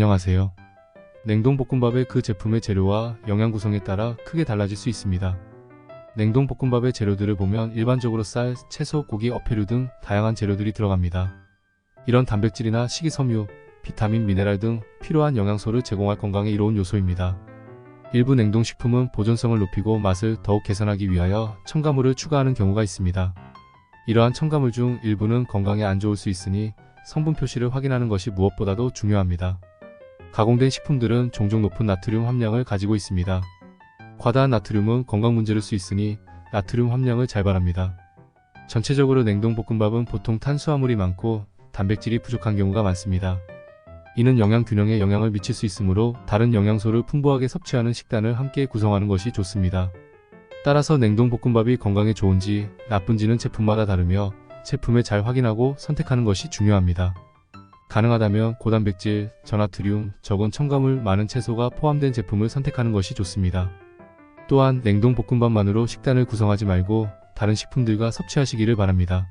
안녕하세요. 냉동볶음밥의 그 제품의 재료와 영양 구성에 따라 크게 달라질 수 있습니다. 냉동볶음밥의 재료들을 보면 일반적으로 쌀, 채소, 고기, 어패류 등 다양한 재료들이 들어갑니다. 이런 단백질이나 식이섬유, 비타민, 미네랄 등 필요한 영양소를 제공할 건강에 이로운 요소입니다. 일부 냉동식품은 보존성을 높이고 맛을 더욱 개선하기 위하여 첨가물을 추가하는 경우가 있습니다. 이러한 첨가물 중 일부는 건강에 안 좋을 수 있으니 성분 표시를 확인하는 것이 무엇보다도 중요합니다. 가공된 식품들은 종종 높은 나트륨 함량을 가지고 있습니다. 과다한 나트륨은 건강 문제를 수 있으니 나트륨 함량을 잘 바랍니다. 전체적으로 냉동볶음밥은 보통 탄수화물이 많고 단백질이 부족한 경우가 많습니다. 이는 영양 균형에 영향을 미칠 수 있으므로 다른 영양소를 풍부하게 섭취하는 식단을 함께 구성하는 것이 좋습니다. 따라서 냉동볶음밥이 건강에 좋은지 나쁜지는 제품마다 다르며 제품을 잘 확인하고 선택하는 것이 중요합니다. 가능하다면 고단백질, 저나트륨, 적은 첨가물 많은 채소가 포함된 제품을 선택하는 것이 좋습니다. 또한 냉동 볶음밥만으로 식단을 구성하지 말고 다른 식품들과 섭취하시기를 바랍니다.